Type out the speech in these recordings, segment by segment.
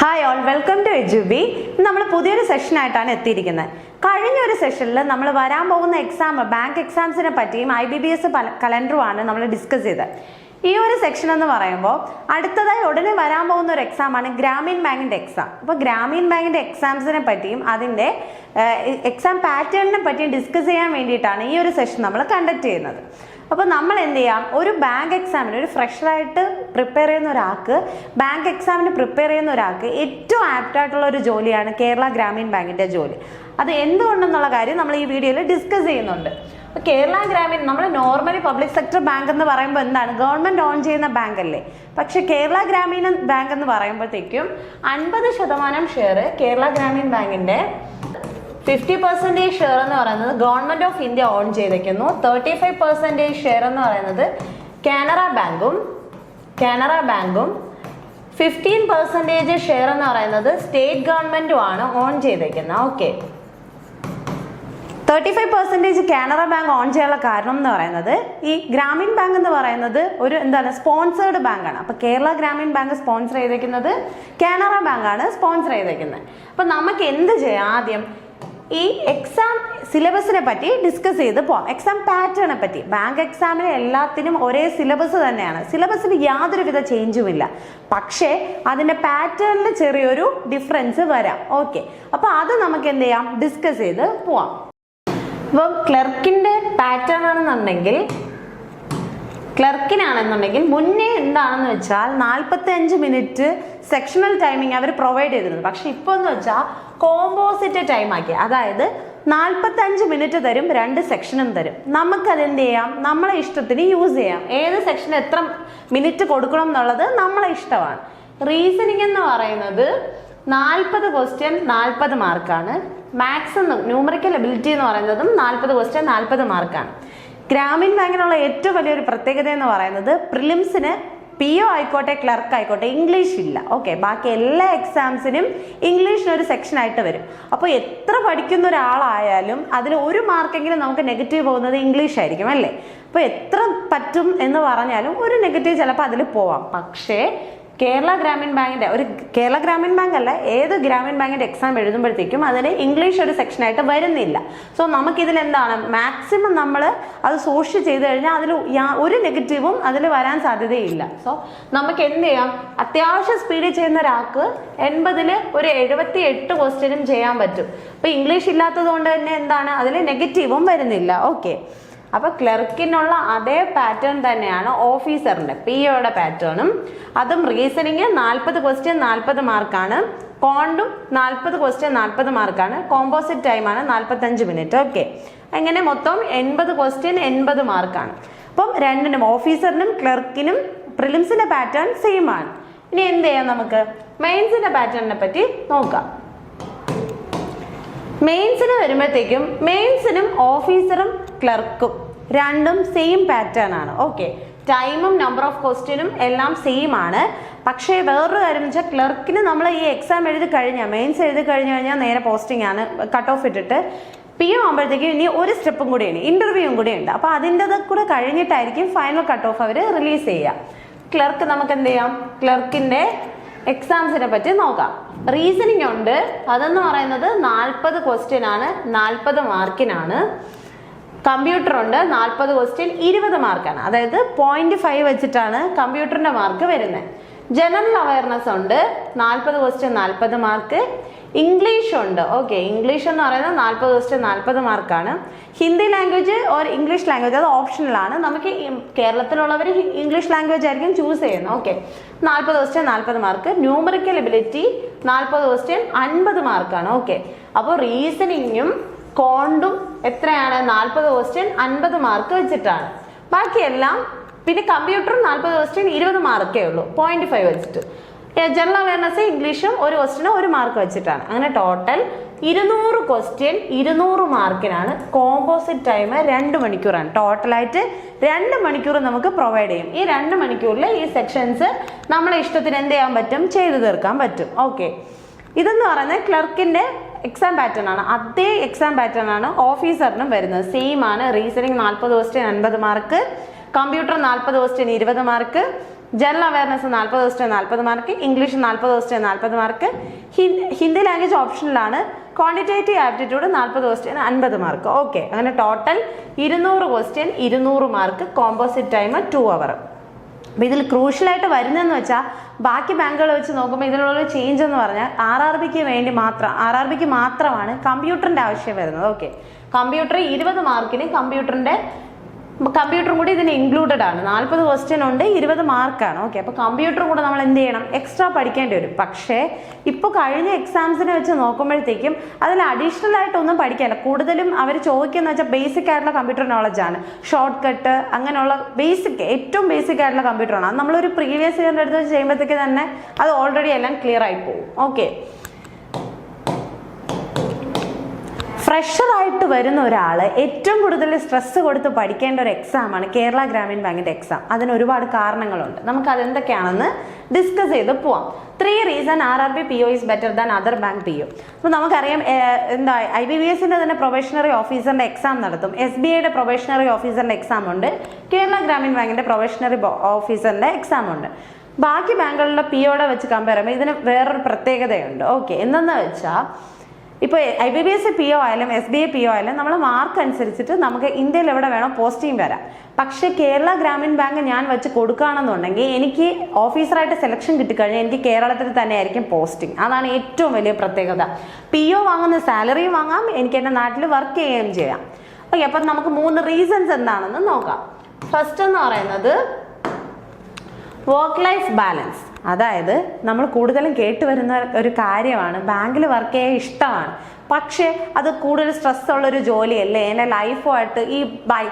Hi all welcome to Edubee നമ്മൾ പുതിയൊരു സെഷനായിട്ടാണ് എത്തിയിരിക്കുന്നത്. കഴിഞ്ഞ ഒരു സെഷനിൽ നമ്മൾ വരാൻ പോകുന്ന എക്സാം ബാങ്ക് എക്സാംസിനെ പറ്റിയും ഐ ബി ബി എസ് കലണ്ടറുമാണ് നമ്മൾ ഡിസ്കസ് ചെയ്തത്. ഈ ഒരു സെക്ഷൻ എന്ന് പറയുമ്പോൾ അടുത്തതായി ഉടനെ വരാൻ പോകുന്ന ഒരു എക്സാമാണ് ഗ്രാമീൺ ബാങ്കിന്റെ എക്സാം അപ്പോൾ ഗ്രാമീൺ ബാങ്കിന്റെ എക്സാംസിനെ പറ്റിയും അതിന്റെ എക്സാം പാറ്റേണിനെ പറ്റിയും ഡിസ്കസ് ചെയ്യാൻ വേണ്ടിയിട്ടാണ് ഈ ഒരു സെഷൻ നമ്മൾ കണ്ടക്ട് ചെയ്യുന്നത്. അപ്പോൾ നമ്മൾ എന്ത് ചെയ്യാം ഒരു ബാങ്ക് എക്സാമിന് ഒരു ഫ്രഷറായിട്ട് പ്രിപ്പയർ ചെയ്യുന്ന ഒരാൾക്ക് ബാങ്ക് എക്സാമിന് പ്രിപ്പയർ ചെയ്യുന്ന ഒരാൾക്ക് ഏറ്റവും ആപ്റ്റ് ആയിട്ടുള്ള ഒരു ജോലിയാണ് കേരള ഗ്രാമീൺ ബാങ്കിന്റെ ജോലി. അത് എന്തുകൊണ്ടെന്നുള്ള കാര്യം നമ്മൾ ഈ വീഡിയോയിൽ ഡിസ്കസ് ചെയ്യുന്നുണ്ട്. കേരള ഗ്രാമീൺ നമ്മൾ നോർമലി പബ്ലിക് സെക്ടർ ബാങ്ക് എന്ന് പറയുമ്പോൾ എന്താണ്? ഗവൺമെന്റ് ഓൺ ചെയ്യുന്ന ബാങ്ക് അല്ലേ? പക്ഷെ കേരള ഗ്രാമീണ ബാങ്ക് എന്ന് പറയുമ്പോഴത്തേക്കും അൻപത് ശതമാനം ഷെയർ കേരള ഗ്രാമീൺ ബാങ്കിന്റെ ഫിഫ്റ്റി പെർസെന്റേജ് ഷെയർ എന്ന് പറയുന്നത് ഗവൺമെന്റ് ഓഫ് ഇന്ത്യ ഓൺ ചെയ്തിരിക്കുന്നു തേർട്ടി ഫൈവ് പെർസെന്റേജ് ഷെയർ എന്ന് പറയുന്നത് കാനറ ബാങ്കും കാനറ ബാങ്കും ഫിഫ്റ്റീൻ പെർസെന്റേജ് ഷെയർ എന്ന് പറയുന്നത് സ്റ്റേറ്റ് ഗവൺമെന്റും ആണ് ഓൺ ചെയ്തിരിക്കുന്നത് okay thirty five percentage Canara bank own ചെയ്യാനുള്ള കാരണം എന്ന് പറയുന്നത് ഈ ഗ്രാമീൺ ബാങ്ക് എന്ന് പറയുന്നത് ഒരു എന്താണ് സ്പോൺസേർഡ് ബാങ്കാണ് അപ്പോൾ കേരള ഗ്രാമീൺ ബാങ്ക് സ്പോൺസർ ചെയ്തിരിക്കുന്നത് കാനറ ബാങ്കാണ് സ്പോൺസർ ചെയ്തിരിക്കുന്നത് അപ്പോൾ നമുക്ക് എന്ത് ചെയ്യാം? ആദ്യം ഈ എക്സാം സിലബസിനെ പറ്റി ഡിസ്കസ് ചെയ്ത് പോവാം. എക്സാം പാറ്റേണെ പറ്റി. ബാങ്ക് എക്സാമിന് എല്ലാത്തിനും ഒരേ സിലബസ് തന്നെയാണ്. സിലബസിന് യാതൊരുവിധ ചേഞ്ചും ഇല്ല. പക്ഷേ അതിന്റെ പാറ്റേണിൽ ചെറിയൊരു ഡിഫറൻസ് വരാം. ഓക്കെ അപ്പോൾ അത് നമുക്ക് എന്ത് ചെയ്യാം? ഡിസ്കസ് ചെയ്ത് പോവാം. ഇപ്പം ക്ലർക്കിന്റെ പാറ്റേൺ ആണെന്നുണ്ടെങ്കിൽ ക്ലർക്കിനാണെന്നുണ്ടെങ്കിൽ മുന്നേ എന്താണെന്ന് വെച്ചാൽ നാൽപ്പത്തി അഞ്ച് മിനിറ്റ് സെക്ഷണൽ ടൈമിംഗ് അവർ പ്രൊവൈഡ് ചെയ്തിരുന്നു. പക്ഷെ ഇപ്പോൾ എന്ന് വെച്ചാൽ കോമ്പോസിറ്റ് ടൈം ആക്കി. അതായത് നാൽപ്പത്തി അഞ്ച് മിനിറ്റ് തരും രണ്ട് സെക്ഷനും തരും. നമുക്കത് എന്ത് ചെയ്യാം? നമ്മളെ ഇഷ്ടത്തിന് യൂസ് ചെയ്യാം. ഏത് സെക്ഷൻ എത്ര മിനിറ്റ് കൊടുക്കണം എന്നുള്ളത് നമ്മളെ ഇഷ്ടമാണ്. റീസണിങ് എന്ന് പറയുന്നത് നാൽപ്പത് ക്വസ്റ്റ്യൻ നാൽപ്പത് മാർക്കാണ് മാത്സ് ന്യൂമറിക്കൽ എബിലിറ്റി എന്ന് പറയുന്നതും നാൽപ്പത് ക്വസ്റ്റ്യൻ നാൽപ്പത് മാർക്കാണ് ഗ്രാമീൺ ബാങ്കിനുള്ള ഏറ്റവും വലിയൊരു പ്രത്യേകത എന്ന് പറയുന്നത് പ്രിലിംസിന് പി ഒ ആയിക്കോട്ടെ ക്ലർക്ക് ആയിക്കോട്ടെ ഇംഗ്ലീഷ് ഇല്ല. ഓക്കെ ബാക്കി എല്ലാ എക്സാംസിനും ഇംഗ്ലീഷിനൊരു സെക്ഷൻ ആയിട്ട് വരും. അപ്പോൾ എത്ര പഠിക്കുന്ന ഒരാളായാലും അതിൽ ഒരു മാർക്കെങ്കിലും നമുക്ക് നെഗറ്റീവ് പോകുന്നത് ഇംഗ്ലീഷ് ആയിരിക്കും അല്ലേ? അപ്പോൾ എത്ര പറ്റും എന്ന് പറഞ്ഞാലും ഒരു നെഗറ്റീവ് ചിലപ്പോൾ അതിൽ പോവാം. പക്ഷേ കേരള ഗ്രാമീൺ ബാങ്കിന്റെ ഒരു കേരള ഗ്രാമീൺ ബാങ്ക് അല്ല ഏത് ഗ്രാമീൺ ബാങ്കിന്റെ എക്സാം എഴുതുമ്പോഴത്തേക്കും അതിന് ഇംഗ്ലീഷ് ഒരു സെക്ഷനായിട്ട് വരുന്നില്ല. സോ നമുക്കിതിൽ എന്താണ് മാക്സിമം നമ്മൾ അത് സൂക്ഷിച്ച് ചെയ്ത് കഴിഞ്ഞാൽ അതിൽ ഒരു നെഗറ്റീവും അതിൽ വരാൻ സാധ്യതയില്ല. സോ നമുക്ക് എന്ത് ചെയ്യാം അത്യാവശ്യം സ്പീഡിൽ ചെയ്യുന്ന ഒരാൾക്ക് എൺപതിൽ ഒരു എഴുപത്തി എട്ട് ക്വസ്റ്റ്യനും ചെയ്യാൻ പറ്റും. അപ്പൊ ഇംഗ്ലീഷ് ഇല്ലാത്തത് കൊണ്ട് തന്നെ എന്താണ്? അതിൽ നെഗറ്റീവും വരുന്നില്ല. ഓക്കെ അപ്പൊ ക്ലർക്കിനുള്ള അതേ പാറ്റേൺ തന്നെയാണ് ഓഫീസറിന്റെ പി ഒയുടെ പാറ്റേണും അതും റീസണിങ് നാൽപ്പത് ക്വസ്റ്റ്യൻ നാൽപ്പത് മാർക്കാണ് കോണ്ടും നാൽപ്പത് ക്വസ്റ്റ്യൻ നാൽപ്പത് മാർക്കാണ് കോമ്പോസിറ്റ് ടൈമാണ് നാൽപ്പത്തഞ്ച് മിനിറ്റ് ഓക്കെ അങ്ങനെ മൊത്തം എൺപത് ക്വസ്റ്റ്യൻ എൺപത് മാർക്കാണ് അപ്പം രണ്ടിനും ഓഫീസറിനും ക്ലർക്കിനും പ്രിലിംസിന്റെ പാറ്റേൺ സെയിം ആണ്. ഇനി എന്ത് ചെയ്യാം നമുക്ക്? മെയിൻസിന്റെ പാറ്റേണിനെ പറ്റി നോക്കാം. മെയിൻസിന് വരുമ്പോഴത്തേക്കും മെയിൻസിനും ഓഫീസറും ക്ലർക്കും രണ്ടും സെയിം പാറ്റേൺ ആണ്. ഓക്കെ ടൈമും നമ്പർ ഓഫ് ക്വസ്റ്റ്യനും എല്ലാം സെയിം ആണ്. പക്ഷേ വേറൊരു കാര്യം വെച്ചാൽ ക്ലർക്കിന് നമ്മൾ ഈ എക്സാം എഴുതി കഴിഞ്ഞാൽ മെയിൻസ് എഴുതി കഴിഞ്ഞു കഴിഞ്ഞാൽ നേരെ പോസ്റ്റിംഗ് ആണ് കട്ട് ഓഫ് ഇട്ടിട്ട്. പി എം ആകുമ്പോഴത്തേക്കും ഇനി ഒരു സ്റ്റെപ്പും കൂടിയാണ് ഇന്റർവ്യൂവും കൂടി ഉണ്ട് അപ്പോൾ അതിന്റെത് കൂടെ കഴിഞ്ഞിട്ടായിരിക്കും ഫൈനൽ കട്ട് ഓഫ് അവർ റിലീസ് ചെയ്യുക. ക്ലർക്ക് നമുക്ക് എന്ത് ചെയ്യാം? ക്ലർക്കിന്റെ എക്സാംസിനെ പറ്റി നോക്കാം. റീസണിങ് ഉണ്ട്. അതെന്ന് പറയുന്നത് നാൽപ്പത് ക്വസ്റ്റ്യൻ ആണ്. നാൽപ്പത് മാർക്കിനാണ്. കമ്പ്യൂട്ടർ ഉണ്ട്. നാൽപ്പത് ക്വസ്റ്റ്യൻ ഇരുപത് മാർക്കാണ്. അതായത് പോയിന്റ് ഫൈവ് വെച്ചിട്ടാണ് കമ്പ്യൂട്ടറിന്റെ മാർക്ക് വരുന്നത് ജനറൽ അവയർനെസ് ഉണ്ട്. നാൽപ്പത് ക്വസ്റ്റ്യൻ നാൽപ്പത് മാർക്ക് ഇംഗ്ലീഷ് ഉണ്ട് ഓക്കെ ഇംഗ്ലീഷ് എന്ന് പറയുന്നത് നാൽപ്പത് ദിവസത്തെ നാൽപ്പത് മാർക്കാണ്. Hindi language or English language അത് ഓപ്ഷണലാണ്. നമുക്ക് കേരളത്തിലുള്ളവർ ഇംഗ്ലീഷ് ലാംഗ്വേജ് ആയിരിക്കും ചൂസ് ചെയ്യുന്നത്. ഓക്കെ നാൽപ്പത് ദിവസത്തെ നാൽപ്പത് മാർക്ക്. ന്യൂമറിക്കൽ എബിലിറ്റി നാൽപ്പത് ദിവസത്തെ അൻപത് മാർക്കാണ്. ഓക്കെ അപ്പോൾ റീസണിങ്ങും കോണ്ടും എത്രയാണ്? നാൽപ്പത് ക്വസ്റ്റ്യൻ അൻപത് മാർക്ക് വെച്ചിട്ടാണ്. ബാക്കിയെല്ലാം പിന്നെ കമ്പ്യൂട്ടറും നാൽപ്പത് ക്വസ്റ്റ്യൻ ഇരുപത് മാർക്കേ ഉള്ളൂ. പോയിന്റ് ഫൈവ് വെച്ചിട്ട്. ജനറൽ അവയർനെസ് ഇംഗ്ലീഷും ഒരു ക്വസ്റ്റിനും ഒരു മാർക്ക് വെച്ചിട്ടാണ്. അങ്ങനെ ടോട്ടൽ ഇരുന്നൂറ് ക്വസ്റ്റ്യൻ ഇരുന്നൂറ് മാർക്കിനാണ് കോമ്പോസിറ്റ് ടൈം രണ്ട് മണിക്കൂറാണ്. ടോട്ടലായിട്ട് രണ്ട് മണിക്കൂർ നമുക്ക് പ്രൊവൈഡ് ചെയ്യും. ഈ രണ്ട് മണിക്കൂറിൽ ഈ സെക്ഷൻസ് നമ്മളെ ഇഷ്ടത്തിന് എന്ത് ചെയ്യാൻ പറ്റും? ചെയ്തു തീർക്കാൻ പറ്റും. ഓക്കെ ഇതെന്ന് പറയുന്നത് ക്ലർക്കിന്റെ എക്സാം പാറ്റേൺ ആണ്. അതേ എക്സാം പാറ്റേൺ ആണ് ഓഫീസറിനും വരുന്നത്. സെയിം ആണ്. റീസണിങ് നാൽപ്പത് ക്വസ്റ്റ്യൻ അൻപത് മാർക്ക് കമ്പ്യൂട്ടർ നാൽപ്പത് ക്വസ്റ്റ്യൻ ഇരുപത് മാർക്ക് ജനറൽ അവയർനെസ് നാൽപ്പത് ദിവസത്തെ നാൽപ്പത് മാർക്ക് ഇംഗ്ലീഷ് നാൽപ്പത് ദിവസത്തെ നാൽപ്പത് മാർക്ക് ഹിന്ദി ലാംഗ്വേജ് ഓപ്ഷനിലാണ് ക്വാണ്ടിറ്റേറ്റീവ് ആപ്റ്റിറ്റ്യൂഡ് നാൽപ്പത് ക്വസ്റ്റ്യൻ അൻപത് മാർക്ക് ഓക്കെ അങ്ങനെ ടോട്ടൽ ഇരുന്നൂറ് ക്വസ്റ്റ്യൻ ഇരുന്നൂറ് mark composite time two hour അപ്പം ഇതിൽ ക്രൂഷ്യലായിട്ട് വരുന്നതെന്ന് വെച്ചാൽ ബാക്കി ബാങ്കുകൾ വെച്ച് നോക്കുമ്പോൾ ഇതിനുള്ളൊരു ചേഞ്ച് എന്ന് പറഞ്ഞാൽ ആർ ആർ ബിക്ക് വേണ്ടി മാത്രം ആർ ആർ ബിക്ക് മാത്രമാണ് കമ്പ്യൂട്ടറിന്റെ ആവശ്യം വരുന്നത്. ഓക്കെ കമ്പ്യൂട്ടർ ഇരുപത് മാർക്കിന് കമ്പ്യൂട്ടറിന്റെ കമ്പ്യൂട്ടറും കൂടി ഇതിന് ഇൻക്ലൂഡഡ് ആണ്. നാൽപ്പത് ക്വസ്റ്റ്യൻ ഉണ്ട് ഇരുപത് മാർക്കാണ് ഓക്കെ അപ്പോൾ കമ്പ്യൂട്ടറും കൂടെ നമ്മൾ എന്ത് ചെയ്യണം? എക്സ്ട്രാ പഠിക്കേണ്ടി വരും. പക്ഷേ ഇപ്പോൾ കഴിഞ്ഞ എക്സാംസിനെ വെച്ച് നോക്കുമ്പോഴത്തേക്കും അതിൽ അഡീഷണൽ ആയിട്ടൊന്നും പഠിക്കാനില്ല. കൂടുതലും അവർ ചോദിക്കുന്നത് വെച്ചാൽ ബേസിക് ആയിട്ടുള്ള കമ്പ്യൂട്ടർ നോളജ് ആണ്. ഷോർട്ട് കട്ട് അങ്ങനെയുള്ള ബേസിക് ഏറ്റവും ബേസിക് ആയിട്ടുള്ള കമ്പ്യൂട്ടറാണ് അത് നമ്മളൊരു പ്രീവിയസ് ഇയറിന്റെ അടുത്ത് ചെയ്യുമ്പോഴത്തേക്ക് തന്നെ അത് ഓൾറെഡി എല്ലാം ക്ലിയർ ആയി പോകും ഓക്കെ ഫ്രഷറായിട്ട് വരുന്ന ഒരാൾ ഏറ്റവും കൂടുതൽ സ്ട്രെസ് കൊടുത്ത് പഠിക്കേണ്ട ഒരു എക്സാമാണ് കേരള ഗ്രാമീൺ ബാങ്കിന്റെ എക്സാം അതിന് ഒരുപാട് കാരണങ്ങളുണ്ട്. നമുക്ക് അതെന്തൊക്കെയാണെന്ന് ഡിസ്കസ് ചെയ്ത് പോവാം. Three reason R R B P O is better than other bank P O അപ്പോൾ നമുക്കറിയാം എന്താ ഐ ബി ബി എസിന്റെ തന്നെ പ്രൊബേഷണറി ഓഫീസറിന്റെ എക്സാം നടത്തും. എസ് ബി ഐയുടെ പ്രൊബേഷണറി ഓഫീസറിന്റെ എക്സാം ഉണ്ട്. കേരള ഗ്രാമീൺ ബാങ്കിന്റെ പ്രൊബേഷണറി ഓഫീസറിന്റെ എക്സാം ഉണ്ട്. ബാക്കി ബാങ്കുകളിലെ പി ഒയുടെ വെച്ച് കമ്പയർ ചെയ്യുമ്പോൾ ഇതിന് വേറൊരു പ്രത്യേകതയുണ്ട്. ഓക്കെ എന്തെന്ന് വെച്ചാൽ ഇപ്പോൾ I B P S P O ആയാലും S B I P O ആയാലും നമ്മൾ മാർക്ക് അനുസരിച്ചിട്ട് നമുക്ക് ഇന്ത്യയിൽ എവിടെ വേണോ പോസ്റ്റിംഗ് വരാം. പക്ഷേ കേരള ഗ്രാമീൺ ബാങ്ക് ഞാൻ വെച്ച് കൊടുക്കുകയാണെന്നുണ്ടെങ്കിൽ എനിക്ക് ഓഫീസറായിട്ട് സെലക്ഷൻ കിട്ടിക്കഴിഞ്ഞാൽ എനിക്ക് കേരളത്തിൽ തന്നെ ആയിരിക്കും പോസ്റ്റിംഗ് അതാണ് ഏറ്റവും വലിയ പ്രത്യേകത. പി ഒ വാങ്ങുന്ന സാലറിയും വാങ്ങാം എനിക്ക് എന്റെ നാട്ടിൽ വർക്ക് ചെയ്യുകയും ചെയ്യാം. ഓക്കെ അപ്പം നമുക്ക് മൂന്ന് റീസൺസ് എന്താണെന്ന് നോക്കാം. ഫസ്റ്റ് എന്ന് പറയുന്നത് വർക്ക് ലൈഫ് ബാലൻസ് അതായത് നമ്മൾ കൂടുതലും കേട്ടുവരുന്ന ഒരു കാര്യമാണ്. ബാങ്കിൽ വർക്ക് ചെയ്യാൻ ഇഷ്ടമാണ്. പക്ഷേ അത് കൂടുതൽ സ്ട്രെസ് ഉള്ളൊരു ജോലിയല്ലേ? എന്റെ ലൈഫുമായിട്ട് ഈ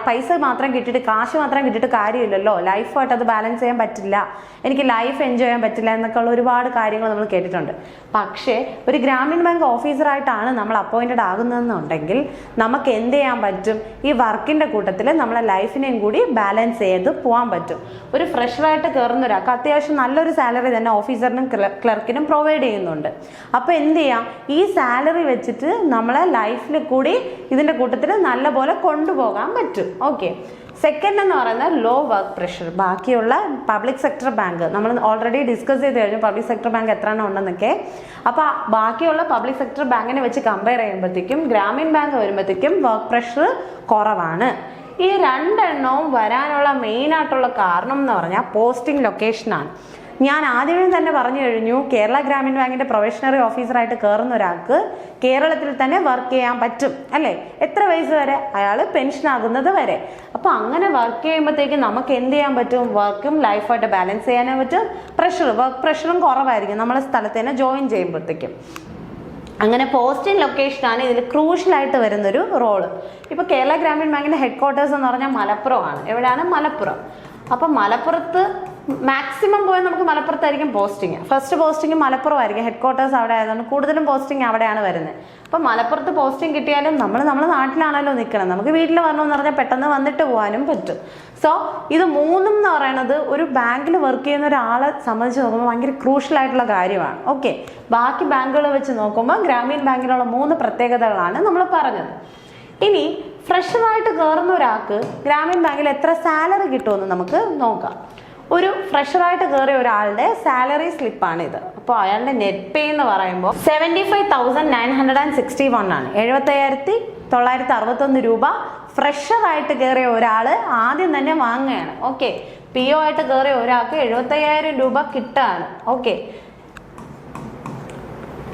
പൈസ മാത്രം കിട്ടിയിട്ട് കാശ് മാത്രം കിട്ടിയിട്ട് കാര്യമില്ലല്ലോ. ലൈഫുമായിട്ട് അത് ബാലൻസ് ചെയ്യാൻ പറ്റില്ല. എനിക്ക് ലൈഫ് എൻജോയ് ചെയ്യാൻ പറ്റില്ല എന്നൊക്കെ ഉള്ള ഒരുപാട് കാര്യങ്ങൾ നമ്മൾ കേട്ടിട്ടുണ്ട്. പക്ഷേ ഒരു ഗ്രാമീൺ ബാങ്ക് ഓഫീസറായിട്ടാണ് നമ്മൾ അപ്പോയിന്റഡ് ആകുന്നതെന്നുണ്ടെങ്കിൽ നമുക്ക് എന്ത് ചെയ്യാൻ പറ്റും? ഈ വർക്കിന്റെ കൂട്ടത്തിൽ നമ്മളെ ലൈഫിനെയും കൂടി ബാലൻസ് ചെയ്ത് പോകാൻ പറ്റും. ഒരു ഫ്രഷറായിട്ട് കയറുന്ന ഒരാൾക്ക് അത്യാവശ്യം നല്ലൊരു സാലറി തന്നെ ഓഫീസറിനും ക്ലർക്കിനും പ്രൊവൈഡ് ചെയ്യുന്നുണ്ട്. അപ്പോൾ എന്ത് ചെയ്യാം? ഈ സാലറി വെച്ചിട്ട് നമ്മളെ ലൈഫിൽ കൂടി ഇതിന്റെ കൂട്ടത്തിൽ നല്ലപോലെ കൊണ്ടുപോകാൻ പറ്റും. ഓക്കെ സെക്കൻഡ് എന്ന് പറയുന്നത് ലോ വർക്ക് പ്രഷർ ബാക്കിയുള്ള പബ്ലിക് സെക്ടർ ബാങ്ക് നമ്മൾ ഓൾറെഡി ഡിസ്കസ് ചെയ്ത് കഴിഞ്ഞു പബ്ലിക് സെക്ടർ ബാങ്ക് എത്ര എണ്ണം ഉണ്ടെന്നൊക്കെ. അപ്പോൾ ബാക്കിയുള്ള പബ്ലിക് സെക്ടർ ബാങ്കിനെ വെച്ച് കമ്പയർ ചെയ്യുമ്പോഴത്തേക്കും ഗ്രാമീൺ ബാങ്ക് വരുമ്പോഴത്തേക്കും വർക്ക് പ്രഷർ കുറവാണ്. ഈ രണ്ടെണ്ണവും വരാനുള്ള മെയിനായിട്ടുള്ള കാരണം എന്ന് പറഞ്ഞാൽ പോസ്റ്റിംഗ് ലൊക്കേഷനാണ് ഞാൻ ആദ്യമേ തന്നെ പറഞ്ഞു കഴിഞ്ഞു കേരള ഗ്രാമീൺ ബാങ്കിന്റെ പ്രൊഫഷണറി ഓഫീസറായിട്ട് കയറുന്ന ഒരാൾക്ക് കേരളത്തിൽ തന്നെ വർക്ക് ചെയ്യാൻ പറ്റും അല്ലേ? എത്ര വയസ്സ് വരെ? അയാൾ പെൻഷൻ ആകുന്നത് വരെ. അപ്പോൾ അങ്ങനെ വർക്ക് ചെയ്യുമ്പോഴത്തേക്കും നമുക്ക് എന്ത് ചെയ്യാൻ പറ്റും? വർക്കും ലൈഫായിട്ട് ബാലൻസ് ചെയ്യാനേ പറ്റും. പ്രഷർ വർക്ക് പ്രഷറും കുറവായിരിക്കും. നമ്മളെ സ്ഥലത്ത് തന്നെ ജോയിൻ ചെയ്യുമ്പോഴത്തേക്കും. അങ്ങനെ പോസ്റ്റിംഗ് ലൊക്കേഷനാണ് ഇതിൽ ക്രൂഷ്യലായിട്ട് വരുന്നൊരു റോൾ ഇപ്പോൾ കേരള ഗ്രാമീൺ ബാങ്കിന്റെ ഹെഡ് ക്വാർട്ടേഴ്സ് എന്ന് പറഞ്ഞാൽ മലപ്പുറമാണ് എവിടെയാണ്? മലപ്പുറം. അപ്പം മലപ്പുറത്ത് മാക്സിമം പോയാൽ നമുക്ക് മലപ്പുറത്തായിരിക്കും പോസ്റ്റിംഗ് ഫസ്റ്റ് പോസ്റ്റിംഗ് മലപ്പുറം ആയിരിക്കും ഹെഡ് ക്വാർട്ടേഴ്സ് അവിടെ ആയതുകൊണ്ട് കൂടുതലും പോസ്റ്റിംഗ് അവിടെയാണ് വരുന്നത്. അപ്പം മലപ്പുറത്ത് പോസ്റ്റിംഗ് കിട്ടിയാലും നമ്മൾ നമ്മുടെ നാട്ടിലാണല്ലോ നിൽക്കണം നമുക്ക് വീട്ടിൽ വരണമെന്ന് പറഞ്ഞാൽ പെട്ടെന്ന് വന്നിട്ട് പോകാനും പറ്റും. സോ ഇത് മൂന്നും എന്ന് പറയുന്നത് ഒരു ബാങ്കിൽ വർക്ക് ചെയ്യുന്ന ഒരാളെ സംബന്ധിച്ച് നോക്കുമ്പോൾ ഭയങ്കര ക്രൂഷ്യൽ ആയിട്ടുള്ള കാര്യമാണ്. ഓക്കെ ബാക്കി ബാങ്കുകൾ വെച്ച് നോക്കുമ്പോൾ ഗ്രാമീൺ ബാങ്കിലുള്ള മൂന്ന് പ്രത്യേകതകളാണ് നമ്മൾ പറഞ്ഞത്. ഇനി ഫ്രഷറായിട്ട് കയറുന്ന ഒരാൾക്ക് ഗ്രാമീൺ ബാങ്കിൽ എത്ര സാലറി കിട്ടുമെന്ന് നമുക്ക് നോക്കാം. ഒരു ഫ്രഷറായിട്ട് കയറിയ ഒരാളുടെ സാലറി സ്ലിപ്പാണ് ഇത് അപ്പോൾ അയാളുടെ നെറ്റ് പേ എന്ന് പറയുമ്പോൾ seventy five thousand nine hundred and sixty one ആണ്. എഴുപത്തയ്യായിരത്തി തൊള്ളായിരത്തി അറുപത്തൊന്ന് രൂപ ഫ്രഷറായിട്ട് കയറിയ ഒരാൾ ആദ്യം തന്നെ വാങ്ങുകയാണ്. ഓക്കെ പി ഒ ആയിട്ട് കയറിയ ഒരാൾക്ക് എഴുപത്തയ്യായിരം രൂപ കിട്ടുകയാണ് ഓക്കെ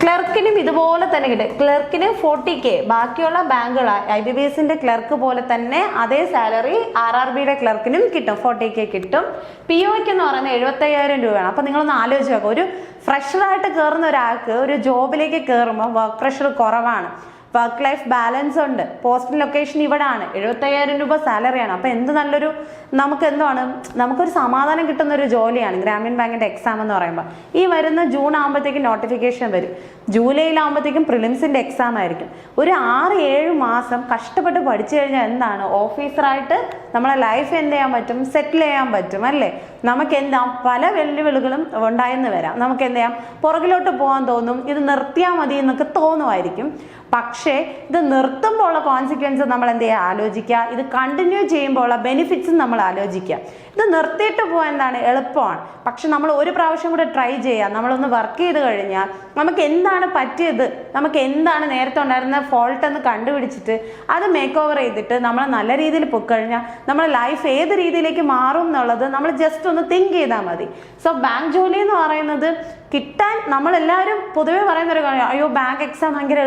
ക്ലർക്കിനും ഇതുപോലെ തന്നെ കിട്ടും. ക്ലർക്കിന് ഫോർട്ടി കെ ബാക്കിയുള്ള ബാങ്കുകൾ ഐ ബി ബി എസിന്റെ ക്ലർക്ക് പോലെ തന്നെ അതേ സാലറി ആർ ആർ ബിയുടെ ക്ലർക്കിനും കിട്ടും. ഫോർട്ടി കെ കിട്ടും. പി ഒക്ക് എന്ന് പറയുന്നത് എഴുപത്തയ്യായിരം രൂപയാണ്. അപ്പോൾ നിങ്ങളൊന്ന് ആലോചിച്ച് നോക്കുക ഒരു ഫ്രഷറായിട്ട് കയറുന്ന ഒരാൾക്ക് ഒരു ജോബിലേക്ക് കയറുമ്പോൾ വർക്ക് പ്രഷർ കുറവാണ്. വർക്ക് ലൈഫ് ബാലൻസ് ഉണ്ട്. പോസ്റ്റൽ ലൊക്കേഷൻ ഇവിടെ ആണ് എഴുപത്തയ്യായിരം രൂപ സാലറിയാണ് അപ്പോൾ എന്ത് നല്ലൊരു നമുക്ക് എന്താണ് നമുക്കൊരു സമാധാനം കിട്ടുന്ന ഒരു ജോലിയാണ് ഗ്രാമീൺ ബാങ്കിന്റെ എക്സാം എന്ന് പറയുമ്പോൾ ഈ വരുന്ന ജൂൺ ആകുമ്പോഴത്തേക്കും നോട്ടിഫിക്കേഷൻ വരും. ജൂലൈയിലാകുമ്പോഴത്തേക്കും പ്രിലിംസിന്റെ എക്സാം ആയിരിക്കും. ഒരു ആറ് ഏഴ് മാസം കഷ്ടപ്പെട്ട് പഠിച്ചു കഴിഞ്ഞാൽ എന്താണ്? ഓഫീസറായിട്ട് നമ്മളെ ലൈഫ് എന്ത് ചെയ്യാൻ പറ്റും? സെറ്റിൽ ചെയ്യാൻ പറ്റും അല്ലേ? നമുക്ക് എന്താ പല വെല്ലുവിളികളും ഉണ്ടായെന്ന് വരാം. നമുക്ക് എന്ത് ചെയ്യാം? പുറകിലോട്ട് പോകാൻ തോന്നും. ഇത് നിർത്തിയാൽ മതി എന്നൊക്കെ തോന്നുമായിരിക്കും. പക്ഷേ ഇത് നിർത്തുമ്പോൾ ഉള്ള കോൺസിക്വൻസ് നമ്മൾ എന്ത് ചെയ്യുക? ആലോചിക്കുക. ഇത് കണ്ടിന്യൂ ചെയ്യുമ്പോൾ ഉള്ള ബെനിഫിറ്റ്സും നമ്മൾ ആലോചിക്കുക. ഇത് നിർത്തിയിട്ട് പോകാൻ എന്താണ്? എളുപ്പമാണ്. പക്ഷെ നമ്മൾ ഒരു പ്രാവശ്യം കൂടെ ട്രൈ ചെയ്യുക. നമ്മളൊന്ന് വർക്ക് ചെയ്ത് കഴിഞ്ഞാൽ നമുക്ക് എന്താണ് പറ്റിയത്? നമുക്ക് എന്താണ് നേരത്തെ ഉണ്ടായിരുന്ന ഫോൾട്ട് എന്ന് കണ്ടുപിടിച്ചിട്ട് അത് മേക്ക് ഓവർ ചെയ്തിട്ട് നമ്മൾ നല്ല രീതിയിൽ പൊക്കഴിഞ്ഞാൽ നമ്മുടെ ലൈഫ് ഏത് രീതിയിലേക്ക് മാറും എന്നുള്ളത് നമ്മൾ ജസ്റ്റ് ഒന്ന് തിങ്ക് ചെയ്താൽ മതി. സോ ബാങ്ക് ജോലി എന്ന് പറയുന്നത് കിട്ടാൻ നമ്മളെല്ലാവരും പൊതുവെ പറയുന്ന ഒരു കാര്യം അയ്യോ ബാങ്ക് എക്സാം ഭയങ്കര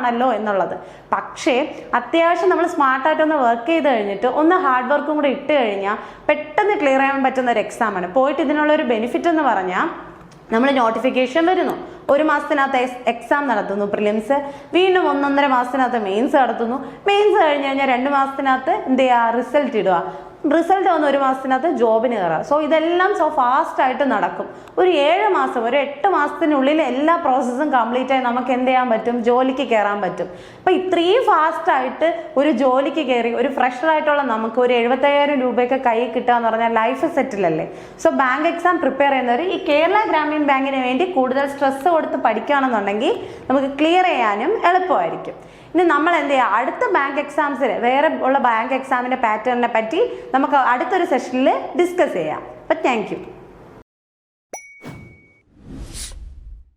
പാടാണല്ലോ എന്നുള്ളത്. പക്ഷേ അത്യാവശ്യം നമ്മൾ സ്മാർട്ടായിട്ടൊന്ന് വർക്ക് ചെയ്ത് കഴിഞ്ഞിട്ട് ഒന്ന് ഹാർഡ് വർക്കും കൂടെ ഇട്ട് കഴിഞ്ഞാൽ പെട്ടെന്ന് ക്ലിയർ ചെയ്യാൻ പറ്റുന്ന ഒരു എക്സാമാണ് പോയിട്ട് ഇതിനുള്ള ഒരു ബെനിഫിറ്റ് എന്ന് പറഞ്ഞാൽ നമ്മൾ നോട്ടിഫിക്കേഷൻ വരുന്നു. ഒരു മാസത്തിനകത്ത് എക്സാം നടത്തുന്നു പ്രിലിംസ് വീണ്ടും ഒന്നൊന്നര മാസത്തിനകത്ത് മെയിൻസ് നടത്തുന്നു. മെയിൻസ് കഴിഞ്ഞ് കഴിഞ്ഞാൽ രണ്ട് മാസത്തിനകത്ത് എന്ത് ചെയ്യുക? റിസൾട്ട് ഇടുക. റിസൾട്ട് വന്ന ഒരു മാസത്തിനകത്ത് ജോബിന് കയറാം സോ ഇതെല്ലാം സോ ഫാസ്റ്റ് ആയിട്ട് നടക്കും. ഒരു ഏഴ് മാസം ഒരു എട്ട് മാസത്തിനുള്ളിൽ എല്ലാ പ്രോസസ്സും കംപ്ലീറ്റ് ആയി നമുക്ക് എന്ത് ചെയ്യാൻ പറ്റും? ജോലിക്ക് കയറാൻ പറ്റും. അപ്പം ഇത്രയും ഫാസ്റ്റ് ആയിട്ട് ഒരു ജോലിക്ക് കയറി ഒരു ഫ്രഷറായിട്ടുള്ള നമുക്ക് ഒരു എഴുപത്തയ്യായിരം രൂപയൊക്കെ കൈ കിട്ടുക എന്ന് പറഞ്ഞാൽ ലൈഫ് സെറ്റിലല്ലേ സോ ബാങ്ക് എക്സാം പ്രിപ്പയർ ചെയ്യുന്നവർ ഈ കേരള ഗ്രാമീൺ ബാങ്കിന് വേണ്ടി കൂടുതൽ സ്ട്രെസ് കൊടുത്ത് പഠിക്കുകയാണെന്നുണ്ടെങ്കിൽ നമുക്ക് ക്ലിയർ ചെയ്യാനും എളുപ്പമായിരിക്കും. ഇനി നമ്മൾ എന്ത് ചെയ്യുക അടുത്ത ബാങ്ക് എക്സാംസിന് വേറെ ഉള്ള ബാങ്ക് എക്സാമിന്റെ പാറ്റേണിനെ പറ്റി നമുക്ക് അടുത്തൊരു സെഷനിൽ ഡിസ്കസ് ചെയ്യാം. അപ്പം താങ്ക്